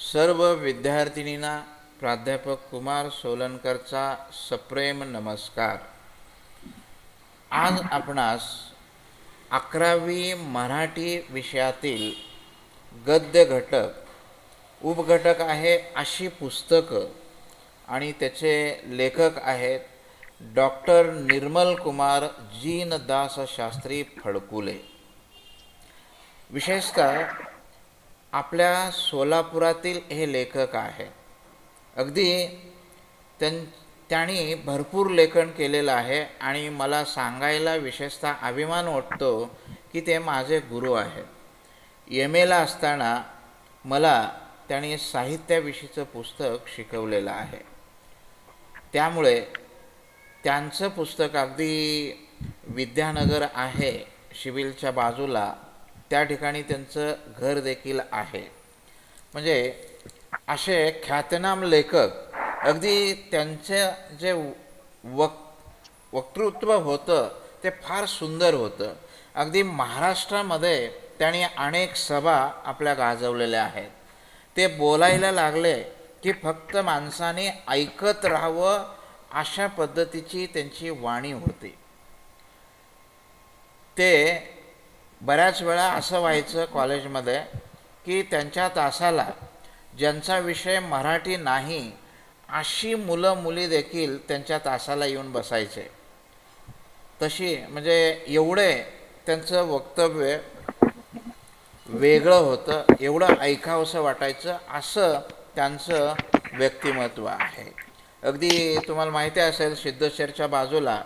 सर्व विद्यार्थिनींना प्राध्यापक कुमार सोलनकरचा सप्रेम नमस्कार. आज आपणास अकरावी मराठी विषयातील गद्य घटक उपघटक आहे अशी पुस्तकं आणि त्याचे लेखक आहेत डॉक्टर निर्मल कुमार जीनदास शास्त्री फडकुले. विशेषतः आपल्या सोलापुरातील हे लेखक आहेत अगदी त्यां त्यांनी भरपूर लेखन केलेलं आहे आणि मला सांगायला विशेषतः अभिमान वाटतो की ते माझे गुरु आहेत एम एला असताना मला त्यांनी साहित्याविषयीचं पुस्तक शिकवलेलं आहे. त्यामुळे त्यांचं पुस्तक अगदी विद्यानगर आहे शिबिलच्या बाजूला त्या ठिकाणी त्यांचं घर देखील आहे. म्हणजे असे ख्यातनाम लेखक अगदी त्यांचं जे वक वक्तृत्व होतं ते फार सुंदर होतं. अगदी महाराष्ट्रामध्ये त्यांनी अनेक सभा आपल्या गाजवलेल्या आहेत. ते बोलायला लागले की फक्त माणसाने ऐकत राहावं अशा पद्धतीची त्यांची वाणी होती. ते बऱ्याच वेळा असं व्हायचं कॉलेजमध्ये की त्यांच्या तासाला ज्यांचा विषय मराठी नाही अशी मुलं मुली देखील त्यांच्या तासाला येऊन बसायचे. तशी म्हणजे एवढे त्यांचं वक्तव्य वेगळं होतं एवढं ऐकावंसं वाटायचं असं त्यांचं व्यक्तिमत्व आहे. अगदी तुम्हाला माहिती असेल सिद्धेश्वरच्या बाजूला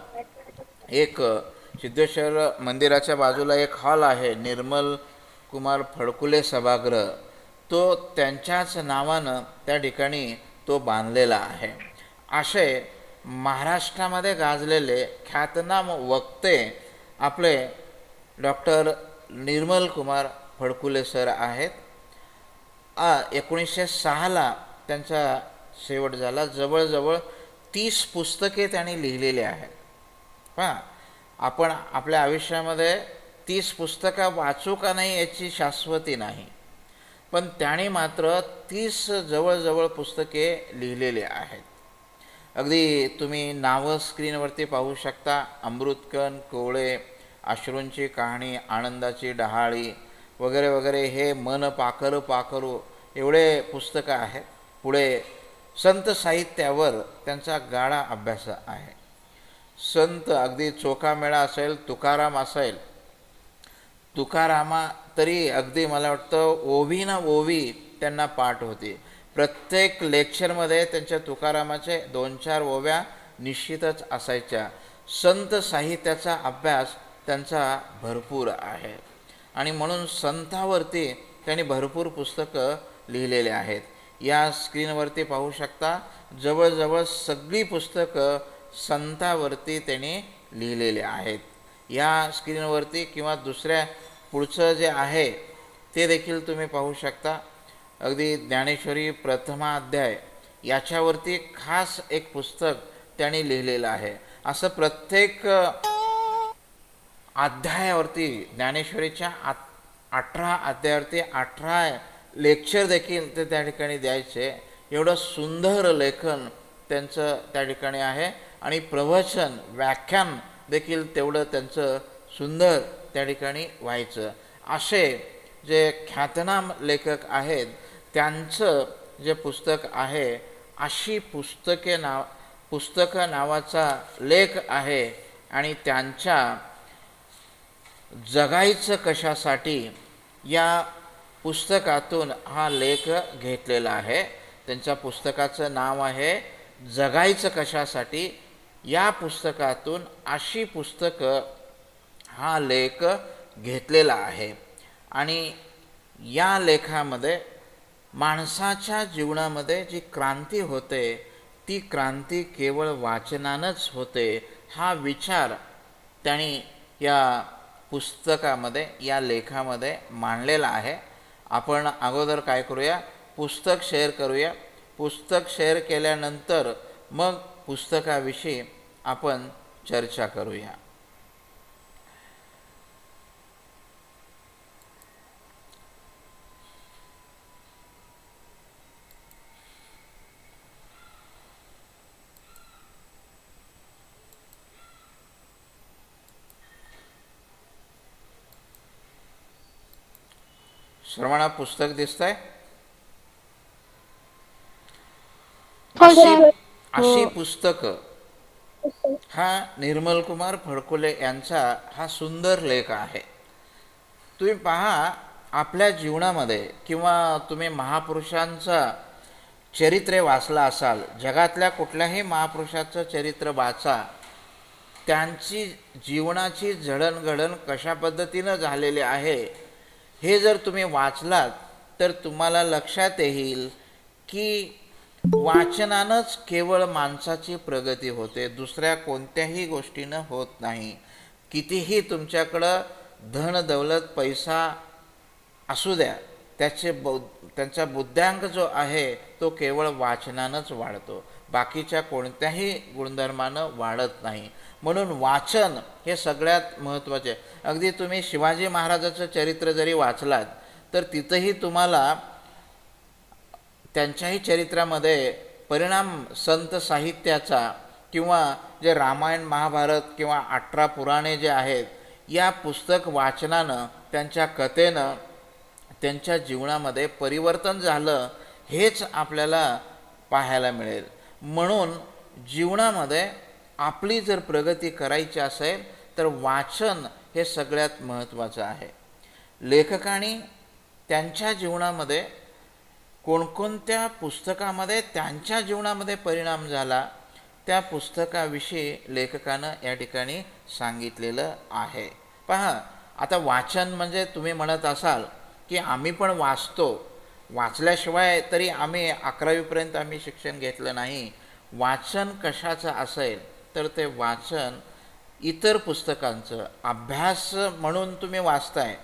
एक सिद्धेश्वर मंदिराच्या बाजूला एक हॉल आहे निर्मल कुमार फडकुले सभागृह. तो त्यांच्याच नावानं त्या ठिकाणी तो बांधलेला आहे. असे महाराष्ट्रामध्ये गाजलेले ख्यातनाम वक्ते आपले डॉक्टर निर्मल कुमार फडकुले सर आहेत. एकोणीसशे सहाला त्यांचा शेवट झाला. जवळजवळ तीस पुस्तके त्यांनी लिहिलेली आहेत. पहा. आपण आपल्या आयुष्यामध्ये तीस पुस्तकं वाचू का नाही याची शाश्वती नाही. पण त्याने मात्र तीस जवळजवळ पुस्तके लिहिलेली आहेत. अगदी तुम्ही नावं स्क्रीनवरती पाहू शकता. अमृतकन कोवळे अश्रूंची कहाणी आनंदाची डहाळी वगैरे वगैरे हे मन पाखरू पाखरू एवढे पुस्तकं आहेत. पुढे संत साहित्यावर त्यांचा गाढा अभ्यास आहे. संत अगदी चोखामेळा असेल तुकाराम असेल तुकारामा तरी अगदी मला वाटतं ओवी ना ओवी त्यांना पाठ होती. प्रत्येक लेक्चरमध्ये त्यांच्या तुकारामाचे दोन चार ओव्या निश्चितच असायच्या. संत साहित्याचा अभ्यास त्यांचा भरपूर आहे. आणि म्हणून संतावरती त्यांनी भरपूर पुस्तकं लिहिलेले आहेत. या स्क्रीनवरती पाहू शकता जवळजवळ सगळी पुस्तकं संतावरती त्यांनी लिहिलेले आहेत. या स्क्रीनवरती किंवा दुसऱ्या पुढचं जे आहे ते देखील तुम्ही पाहू शकता. अगदी ज्ञानेश्वरी प्रथमा अध्याय याच्यावरती खास एक पुस्तक त्यांनी लिहिलेलं आहे. असं प्रत्येक अध्यायावरती ज्ञानेश्वरीच्या आ अठरा अध्यायावरती अठरा लेक्चर देखील ते त्या ठिकाणी द्यायचे. एवढं सुंदर लेखन त्यांचं त्या ठिकाणी आहे. आणि प्रवचन व्याख्यान देखील तेवढं त्यांचं सुंदर त्या ठिकाणी व्हायचं. असे जे ख्यातनाम लेखक आहेत त्यांचं जे पुस्तक आहे अशी पुस्तके नाव पुस्तकं नावाचा लेख आहे आणि त्यांच्या जगायचं कशासाठी या पुस्तकातून हा लेख घेतलेला आहे. त्यांच्या पुस्तकाचं नाव आहे जगायचं कशासाठी? या पुस्तकातून अशी पुस्तकं हा लेख घेतलेला आहे. आणि या लेखामध्ये माणसाच्या जीवनामध्ये जी क्रांती होते ती क्रांती केवळ वाचनानंच होते हा विचार त्यांनी या पुस्तकामध्ये या लेखामध्ये मांडलेला आहे. आपण अगोदर काय करूया? पुस्तक शेअर करूया. पुस्तक शेअर केल्यानंतर मग पुस्तकाविषयी आपण चर्चा करूया. श्रवणा पुस्तक दिसतंय? हो, हो. अशी अशी पुस्तकं. हा निर्मलकुमार फडकुले यांचा हा सुंदर लेख आहे. तुम्ही पहा आपल्या जीवनामध्ये किंवा तुम्ही महापुरुषांचा चरित्रे वाचला असाल जगातल्या कुठल्याही महापुरुषाचं चरित्र वाचा त्यांची जीवनाची जडणघडण कशा पद्धतीनं झालेली आहे हे जर तुम्ही वाचलात तर तुम्हाला लक्षात येईल की वाचनानंच केवळ माणसाची प्रगती होते दुसऱ्या कोणत्याही गोष्टीनं होत नाही. कितीही तुमच्याकडं धन दौलत पैसा असू द्या त्याचे बौ त्यांचा बुद्ध्यांक जो आहे तो केवळ वाचनानंच वाढतो. बाकीच्या कोणत्याही गुणधर्मानं वाढत नाही. म्हणून वाचन हे सगळ्यात महत्त्वाचे अगदी तुम्ही शिवाजी महाराजाचं चरित्र जरी वाचलात तर तिथंही तुम्हाला त्यांच्याही चरित्रामध्ये परिणाम संत साहित्याचा किंवा जे रामायण महाभारत किंवा अठरा पुराणे जे आहेत या पुस्तक वाचनानं त्यांच्या कथेनं त्यांच्या जीवनामध्ये परिवर्तन झालं हेच आपल्याला पाहायला मिळेल. म्हणून जीवनामध्ये आपली जर प्रगती करायची असेल तर वाचन हे सगळ्यात महत्त्वाचं आहे. लेखकाने त्यांच्या जीवनामध्ये कोणकोणत्या पुस्तकामध्ये त्यांच्या जीवनामध्ये परिणाम झाला त्या पुस्तकाविषयी लेखकानं या ठिकाणी सांगितलेलं आहे. पहा आता वाचन म्हणजे तुम्ही म्हणत असाल की आम्ही पण वाचतो. वाचल्याशिवाय तरी आम्ही अकरावीपर्यंत आम्ही शिक्षण घेतलं नाही. वाचन कशाचं असेल तर ते वाचन इतर पुस्तकांचं. अभ्यास म्हणून तुम्ही वाचताय.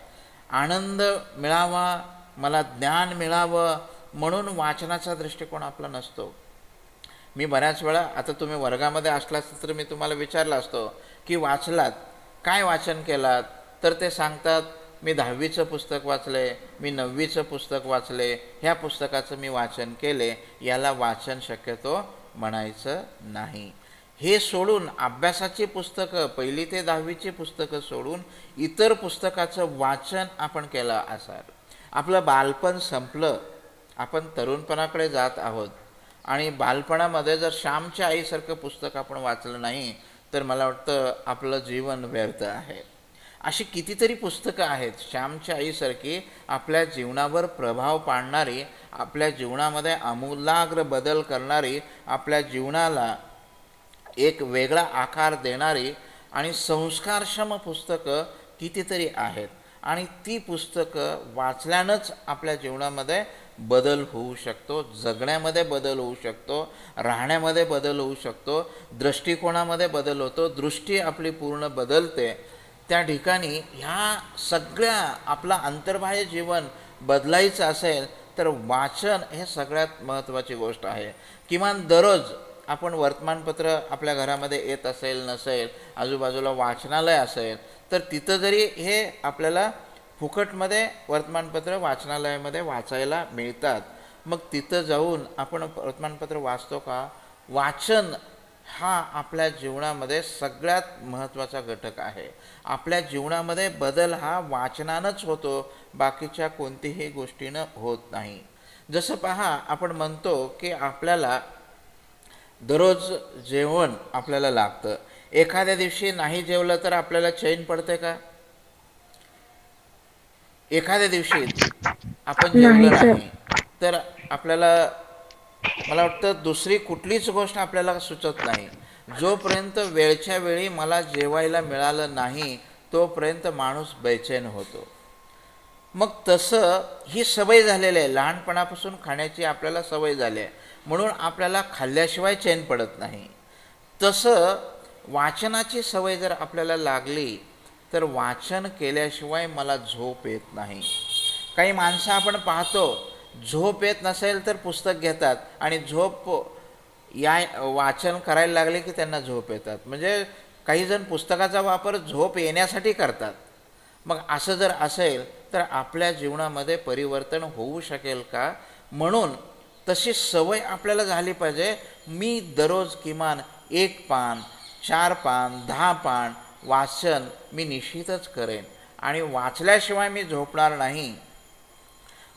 आनंद मिळावा मला ज्ञान मिळावं म्हणून वाचनाचा दृष्टिकोन आपला नसतो. मी बऱ्याच वेळा आता तुम्ही वर्गामध्ये असला तर मी तुम्हाला विचारलं असतो की वाचलात? काय वाचन केलात? तर ते सांगतात मी दहावीचं पुस्तक वाचले मी नववीचं पुस्तक वाचले ह्या पुस्तकाचं मी वाचन केले याला वाचन शक्यतो म्हणायचं नाही. हे सोडून अभ्यासाची पुस्तकं पहिली ते दहावीची पुस्तकं सोडून इतर पुस्तकाचं वाचन आपण केलं असाल. आपलं बालपण संपलं आपण तरुणपणाकडे जात आहोत. आणि बालपणामध्ये जर श्यामच्या आईसारखं पुस्तक आपण वाचलं नाही तर मला वाटतं आपलं जीवन व्यर्थ आहे. अशी कितीतरी पुस्तकं आहेत श्यामच्या आईसारखी आपल्या जीवनावर प्रभाव पाडणारी आपल्या जीवनामध्ये आमूलाग्र बदल करणारी आपल्या जीवनाला एक वेगळा आकार देणारी आणि संस्कारक्षम पुस्तकं कितीतरी आहेत. आणि ती पुस्तकं वाचल्यानंच आपल्या जीवनामध्ये बदल होऊ शकतो जगण्यामध्ये बदल होऊ शकतो राहण्यामध्ये बदल होऊ शकतो दृष्टिकोनामध्ये बदल होतो दृष्टी आपली पूर्ण बदलते. त्या ठिकाणी ह्या सगळ्या आपला अंतर्बाह्य जीवन बदलायचं असेल तर वाचन हे सगळ्यात महत्त्वाची गोष्ट आहे. किमान दररोज आपण वर्तमानपत्र आपल्या घरामध्ये येत असेल नसेल आजूबाजूला वाचनालय असेल तर तिथं जरी हे आपल्याला फुकटमध्ये वर्तमानपत्र वाचनालयामध्ये वाचायला मिळतात. मग तिथं जाऊन आपण वर्तमानपत्र वाचतो का? वाचन हा आपल्या जीवनामध्ये सगळ्यात महत्त्वाचा घटक आहे. आपल्या जीवनामध्ये बदल हा वाचनानंच होतो बाकीच्या कोणतीही गोष्टीनं होत नाही. जसं पहा आपण म्हणतो की आपल्याला दररोज जेवण आपल्याला लागतं. एखाद्या दिवशी नाही जेवलं तर आपल्याला चैन पडते का? एखाद्या दिवशी आपण जेवलं नाही तर आपल्याला मला वाटतं दुसरी कुठलीच गोष्ट आपल्याला सुचत नाही. जोपर्यंत वेळच्या वेळी मला जेवायला मिळालं नाही तोपर्यंत माणूस बेचैन होतो. मग तसं ही सवय झालेली आहे. लहानपणापासून खाण्याची आपल्याला सवय झाली आहे. म्हणून आपल्याला खाल्ल्याशिवाय चैन पडत नाही. तसं वाचनाची सवय जर आपल्याला लागली तर वाचन केल्याशिवाय मला झोप येत नाही. काही माणसं आपण पाहतो झोप येत नसेल तर पुस्तक घेतात आणि झोप या वाचन करायला लागले की त्यांना झोप येतात. म्हणजे काही जण पुस्तकाचा वापर झोप येण्यासाठी करतात. मग असं जर असेल तर आपल्या जीवनामध्ये परिवर्तन होऊ शकेल का? म्हणून तशी सवय आपल्याला झाली पाहिजे मी दररोज किमान एक पान चार पान दहा पान वाचन मी निश्चितच करेन. आणि वाचल्याशिवाय मी झोपणार नाही.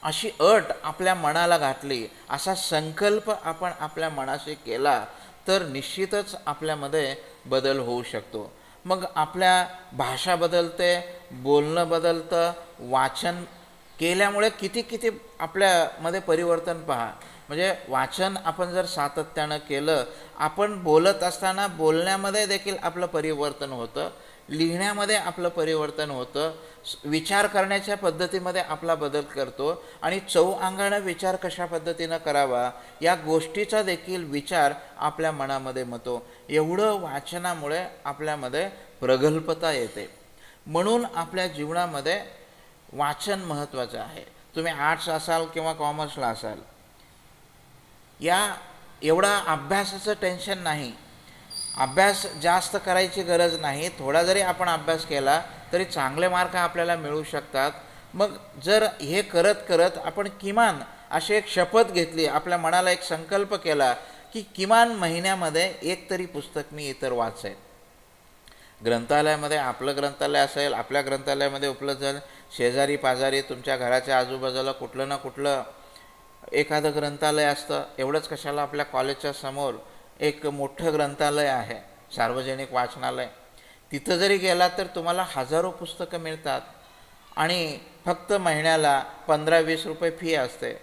अशी अट आपल्या मनाला घातली असा संकल्प आपण आपल्या मनाशी केला तर निश्चितच आपल्यामध्ये बदल होऊ शकतो. मग आपल्या भाषा बदलते बोलणं बदलतं वाचन केल्यामुळे किती किती आपल्यामध्ये परिवर्तन पहा. म्हणजे वाचन आपण जर सातत्यानं केलं आपण बोलत असताना बोलण्यामध्ये देखील आपलं परिवर्तन होतं लिहिण्यामध्ये आपलं परिवर्तन होतं विचार करण्याच्या पद्धतीमध्ये आपला बदल करतो आणि चौअंगानं विचार कशा पद्धतीनं करावा या गोष्टीचा देखील विचार आपल्या मनामध्ये मतो. एवढं वाचनामुळे आपल्यामध्ये प्रगल्भता येते. म्हणून आपल्या जीवनामध्ये वाचन महत्त्वाचं आहे. तुम्ही आर्ट्स असाल किंवा कॉमर्सला असाल या एवढा अभ्यासाचं टेन्शन नाही. अभ्यास जास्त करायची गरज नाही. थोडा जरी आपण अभ्यास केला तरी चांगले मार्क आपल्याला मिळू शकतात. मग जर हे करत करत आपण किमान अशी एक शपथ घेतली आपल्या मनाला एक संकल्प केला की किमान महिन्यामध्ये एक तरी पुस्तक मी इतर वाचेन. ग्रंथालयामध्ये आपलं ग्रंथालय असेल आपल्या ग्रंथालयामध्ये उपलब्ध झालं शेजारी पाजारी तुमच्या घराच्या आजूबाजूला कुठलं ना कुठलं एखादं ग्रंथालय असतं एवढंच कशाला आपल्या कॉलेजच्या समोर एक मोठं ग्रंथालय आहे सार्वजनिक वाचनालय. तिथं जरी गेला तर तुम्हाला हजारो पुस्तकं मिळतात आणि फक्त महिन्याला पंधरा वीस रुपये फी असते.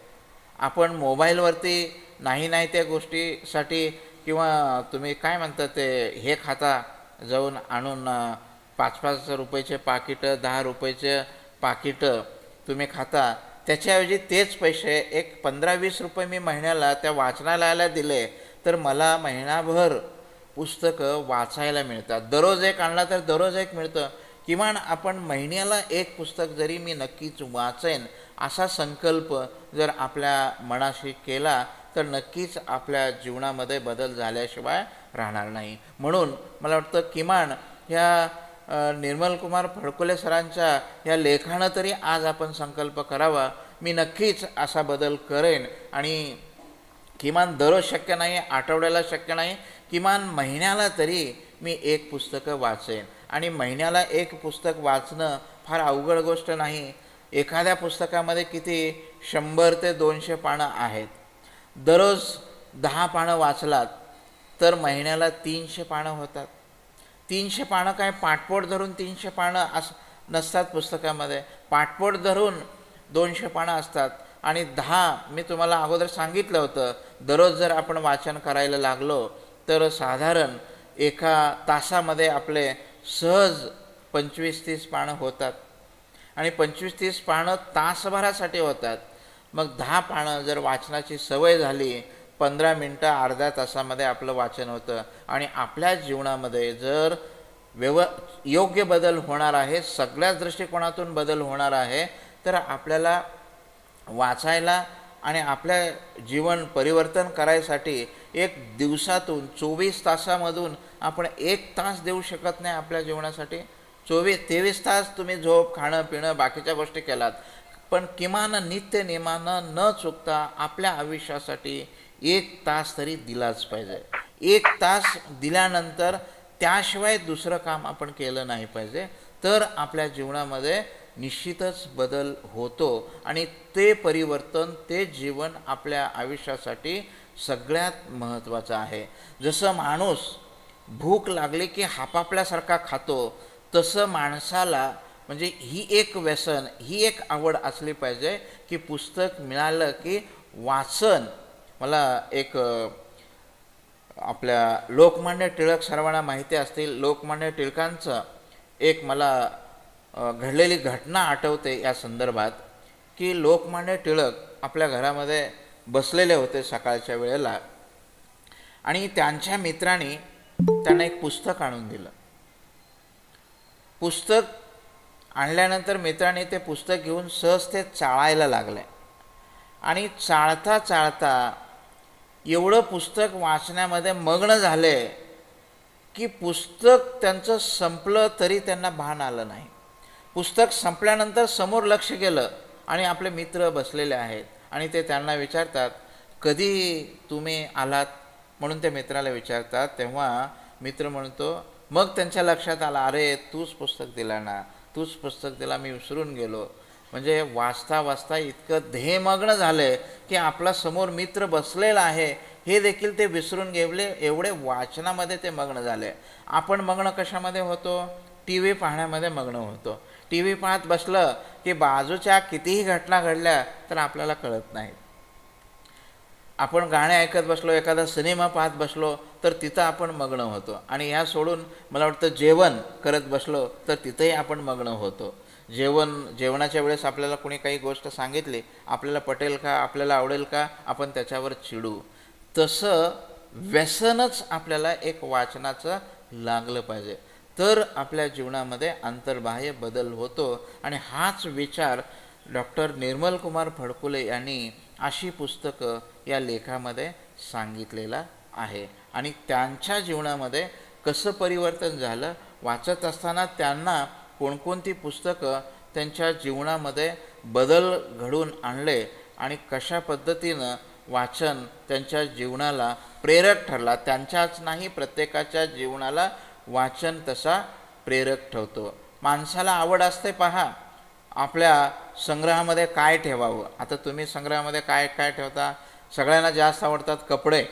आपण मोबाईलवरती नाही नाही त्या गोष्टीसाठी किंवा तुम्ही काय म्हणता ते हे खाता जाऊन आणून पाच पाच रुपयाचे पाकिटं दहा रुपयाचे पाकिटं तुम्ही खाता त्याच्याऐवजी तेच पैसे एक पंधरा वीस रुपये मी महिन्याला त्या वाचनालयाला दिले तर मला महिनाभर पुस्तकं वाचायला मिळतात. दररोज एक आणला तर दररोज एक मिळतं. किमान आपण महिन्याला एक पुस्तक जरी मी नक्कीच वाचेन असा संकल्प जर आपल्या मनाशी केला तर नक्कीच आपल्या जीवनामध्ये बदल झाल्याशिवाय राहणार नाही. म्हणून मला वाटतं किमान ह्या निर्मलकुमार फडकुले सरांच्या या लेखानं तरी आज आपण संकल्प करावा. मी नक्कीच असा बदल करेन. आणि किमान दररोज शक्य नाही आठवड्याला शक्य नाही किमान महिन्याला तरी मी एक पुस्तकं वाचेन. आणि महिन्याला एक पुस्तक वाचणं फार अवघड गोष्ट नाही. एखाद्या पुस्तकामध्ये किती शंभर ते दोनशे पानं आहेत. दररोज दहा पानं वाचलात तर महिन्याला तीनशे पानं होतात. तीनशे पानं काय पाठपोट धरून तीनशे पानं अस नसतात पुस्तकामध्ये. पाठपोट धरून दोनशे पानं असतात. आणि दहा मी तुम्हाला अगोदर सांगितलं होतं दररोज जर आपण वाचन करायला लागलो तर साधारण एका तासामध्ये आपले सहज पंचवीस तीस पानं होतात. आणि पंचवीस तीस पानं तासभरासाठी होतात. मग दहा पानं जर वाचनाची सवय झाली पंधरा मिनटं अर्ध्या तासामध्ये आपलं वाचन होतं. आणि आपल्या जीवनामध्ये जर व्यव योग्य बदल होणार आहे सगळ्याच दृष्टिकोनातून बदल होणार आहे तर आपल्याला वाचायला आणि आपल्या जीवन परिवर्तन करायसाठी एक दिवसातून चोवीस तासामधून आपण एक तास देऊ शकत नाही आपल्या जीवनासाठी. चोवीस तेवीस तास तुम्ही झोप खाणं पिणं बाकीच्या गोष्टी केलात. पण किमान नित्य नियमानं न चुकता आपल्या आयुष्यासाठी एक तास तरी दिलाच पाहिजे. एक तास दिल्यानंतर त्याशिवाय दुसरं काम आपण केलं नाही पाहिजे. तर आपल्या जीवनामध्ये निश्चितच बदल होतो आणि ते परिवर्तन ते जीवन आपल्या आयुष्यासाठी सगळ्यात महत्त्वाचं आहे. जसं माणूस भूक लागली की हापापल्यासारखा खातो तसं माणसाला म्हणजे ही एक व्यसन ही एक आवड असली पाहिजे की पुस्तक मिळालं की वाचन मला एक आपल्या लोकमान्य टिळक सर्वांना माहिती असतील. लोकमान्य टिळकांचं एक मला घडलेली घटना आठवते या संदर्भात की लोकमान्य टिळक आपल्या घरामध्ये बसलेले होते सकाळच्या वेळेला आणि त्यांच्या मित्रांनी त्यांना एक पुस्तक आणून दिलं. पुस्तक आणल्यानंतर मित्रांनी ते पुस्तक घेऊन सहज ते चाळायला लागलं. आणि चाळता चाळता एवढं पुस्तक वाचण्यामध्ये मग्न झाले की पुस्तक त्यांचं संपलं तरी त्यांना भान आलं नाही. पुस्तक संपल्यानंतर समोर लक्ष गेलं आणि आपले मित्र बसलेले आहेत आणि ते त्यांना विचारतात कधी तुम्ही आलात? म्हणून ते मित्राला विचारतात. तेव्हा मित्र म्हणतो मग त्यांच्या लक्षात आला अरे तूच पुस्तक दिला ना तूच पुस्तक दिला मी विसरून गेलो. म्हणजे वाचता वाचता इतकं ध्येयमग्न झालं की आपला समोर मित्र बसलेला आहे हे देखील ते विसरून गेले एवढे वाचनामध्ये ते मग्न झाले. आपण मग्न कशामध्ये होतो? टी व्ही पाहण्यामध्ये मग्न होतो. टी व्ही पाहत बसलं की बाजूच्या कितीही घटना घडल्या तर आपल्याला कळत नाही आपण गाणे ऐकत बसलो एखादा सिनेमा पाहत बसलो तर तिथं आपण मग्न होतो. आणि ह्या सोडून मला वाटतं जेवण करत बसलो तर तिथंही आपण मग्न होतो. जेवण जेवणाच्या वेळेस आपल्याला कोणी काही गोष्ट सांगितली आपल्याला पटेल का आपल्याला आवडेल का आपण त्याच्यावर चिडू. तसं व्यसनच आपल्याला एक वाचनाचं लागलं पाहिजे. तर आपल्या जीवनामध्ये अंतर्बाह्य बदल होतो आणि हाच विचार डॉक्टर निर्मल कुमार फडकुले यांनी अशी पुस्तकं या लेखामध्ये सांगितलेला आहे. आणि त्यांच्या जीवनामध्ये कसं परिवर्तन झालं वाचत असताना त्यांना कोणकोणती पुस्तकं त्यांच्या जीवनामध्ये बदल घडून आणले आणि कशा पद्धतीनं वाचन त्यांच्या जीवनाला प्रेरक ठरला त्यांच्याच नाही प्रत्येकाच्या जीवनाला वाचन तसा प्रेरक ठेवतो माणसाला आवड असते पहा आपल्या संग्रहामध्ये काय ठेवावं? आता तुम्ही संग्रहामध्ये काय काय ठेवता? सगळ्यांना जास्त आवडतात कपडे.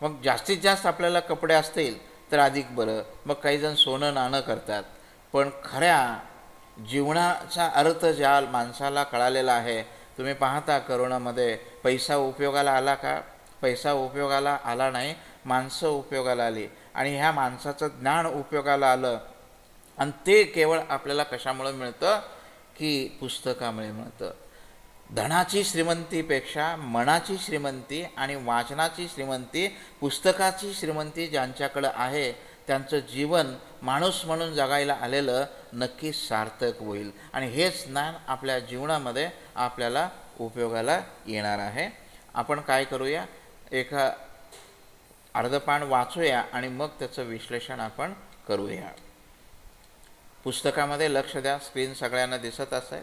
मग जास्तीत जास्त आपल्याला कपडे असतील तर अधिक बरं. मग काही जण सोनं नाणं करतात. पण खऱ्या जीवनाचा अर्थ ज्या माणसाला कळालेला आहे तुम्ही पाहता करोनामध्ये पैसा उपयोगाला आला का? पैसा उपयोगाला आला नाही माणसं उपयोगाला आली. आणि ह्या माणसाचं ज्ञान उपयोगाला आलं आणि ते केवळ आपल्याला कशामुळं मिळतं? की पुस्तकामुळे मिळतं. धनाची श्रीमंतीपेक्षा मनाची श्रीमंती आणि वाचनाची श्रीमंती पुस्तकाची श्रीमंती ज्यांच्याकडं आहे त्यांचं जीवन माणूस म्हणून जगायला आलेलं नक्की सार्थक होईल. आणि हेच ज्ञान आपल्या जीवनामध्ये आपल्याला उपयोगाला येणार आहे. आपण काय करूया? एका अर्धपान वाचूया आणि मग त्याचं विश्लेषण आपण करूया. पुस्तकामध्ये लक्ष द्या. स्क्रीन सगळ्यांना दिसत असेल.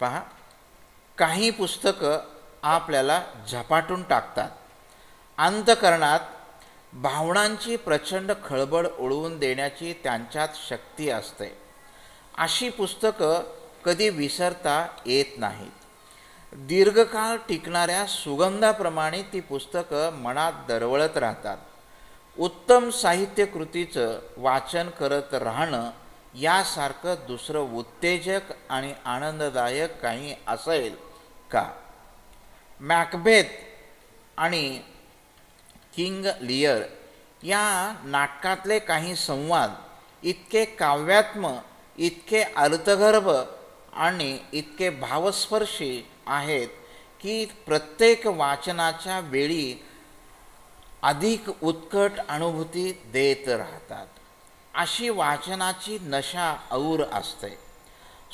पहा. काही पुस्तकं आपल्याला झपाटून टाकतात. अंतकरणात भावनांची प्रचंड खळबळ उडवून देण्याची त्यांच्यात शक्ती असते. अशी पुस्तकं कधी विसरता येत नाहीत. दीर्घकाळ टिकणाऱ्या सुगंधाप्रमाणे ती पुस्तकं मनात दरवळत राहतात. उत्तम साहित्यकृतीचं वाचन करत राहणं यासारखं दुसरं उत्तेजक आणि आनंददायक काही असेल का? मॅकबेथ आणि किंग लियर या नाटकातले काही संवाद इतके काव्यात्म इतके अर्थगर्भ आणि इतके भावस्पर्शी आहेत की प्रत्येक वाचनाच्या वेळी अधिक उत्कट अनुभूती देत राहतात. अशी वाचनाची नशा और असते.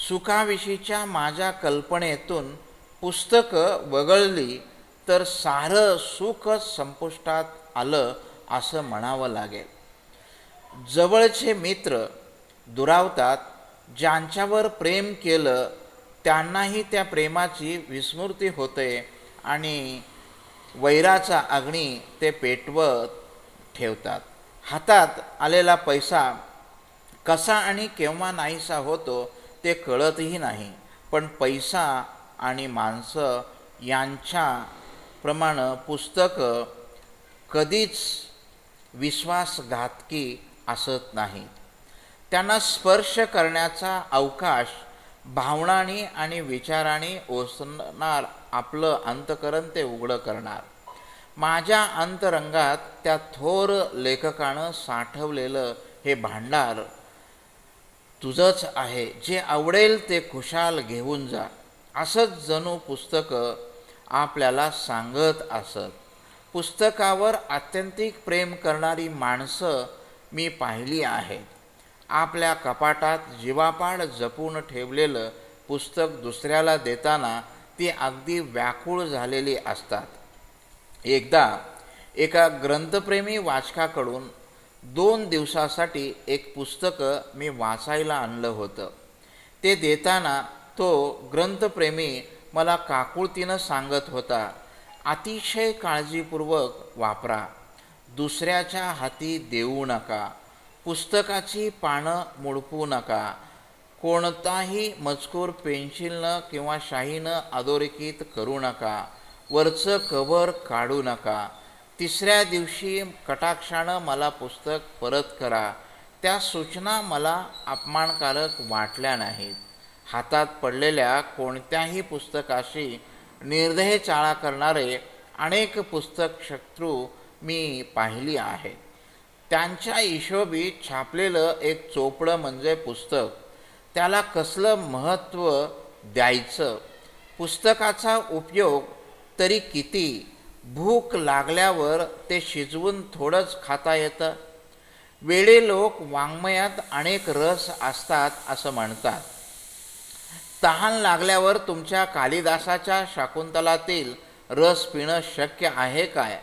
सुखाविषयीच्या माझ्या कल्पनेतून पुस्तकं वगळली तर सारं सुख संपुष्टात आलं असं म्हणावं लागेल. जवळचे मित्र दुरावतात ज्यांच्यावर प्रेम केलं त्यांनाही त्या प्रेमाची विस्मृती होते आणि वैराचा अग्नी ते पेटवत ठेवतात. हातात आलेला पैसा कसा आणि केव्हा नाहीसा होतो ते कळतही नाही पण पैसा आणि माणसं यांच्या प्रमाणं पुस्तकं कधीच विश्वासघातकी असत नाही. त्यांना स्पर्श करण्याचा अवकाश भावनाने आणि विचाराने ओसणार आपलं अंतकरण ते उघडं करणार. माझ्या अंतरंगात त्या थोर लेखकानं साठवलेलं हे भांडार तुझंच आहे. जे आवडेल ते खुशाल घेऊन जा. असंच जणू पुस्तकं आपल्याला सांगत असत. पुस्तकावर आत्यंतिक प्रेम करणारी माणसं मी पाहिली आहेत. आपल्या कपाटात जीवापाड जपून ठेवलेलं पुस्तक दुसऱ्याला देताना ती अगदी व्याकुळ झालेली असतात. एकदा एका ग्रंथप्रेमी वाचकाकडून दोन दिवसासाठी एक पुस्तकं मी वाचायला आणलं होतं. ते देताना तो ग्रंथप्रेमी मला काकुळतीनं सांगत होता अतिशय काळजीपूर्वक वापरा. दुसऱ्याच्या हाती देऊ नका. पुस्तकाची पानं मुडपू नका. कोणताही मजकूर पेन्सिलनं किंवा शाईनं अधोरेखित करू नका. वरचं कव्हर काढू नका. तिसऱ्या दिवशी कटाक्षानं मला पुस्तक परत करा. त्या सूचना मला अपमानकारक वाटल्या नाहीत. हातात पडलेल्या कोणत्याही पुस्तकाशी निर्दय चाळा करणारे अनेक पुस्तक शत्रू मी पाहिली आहेत त्यांच्या हिशोबी छापलेलं एक चोपडं म्हणजे पुस्तक. त्याला कसलं महत्त्व द्यायचं? पुस्तकाचा उपयोग तरी किती? भूक लागल्यावर ते शिजवून थोडंच खाता येतं? वेळे लोक वाङ्मयात अनेक रस असतात असं म्हणतात. तहान लागल्यावर तुमच्या कालिदासाच्या शाकुंतलातील रस पिणं शक्य आहे काय?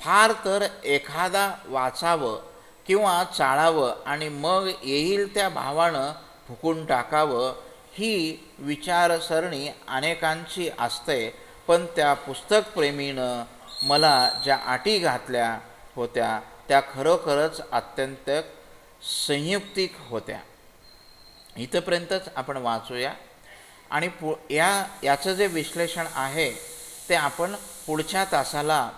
फार तर एखादा वाचावं किंवा चाळावं आणि मग येईल त्या भावानं फुकून टाकावं ही विचारसरणी अनेकांची असते. पण त्या पुस्तकप्रेमीनं मला ज्या अटी घातल्या होत्या त्या खरोखरच अत्यंत संयुक्तिक होत्या. इथंपर्यंतच आपण वाचूया. आणि पु या याचं जे विश्लेषण आहे ते आपण पुढच्या तासाला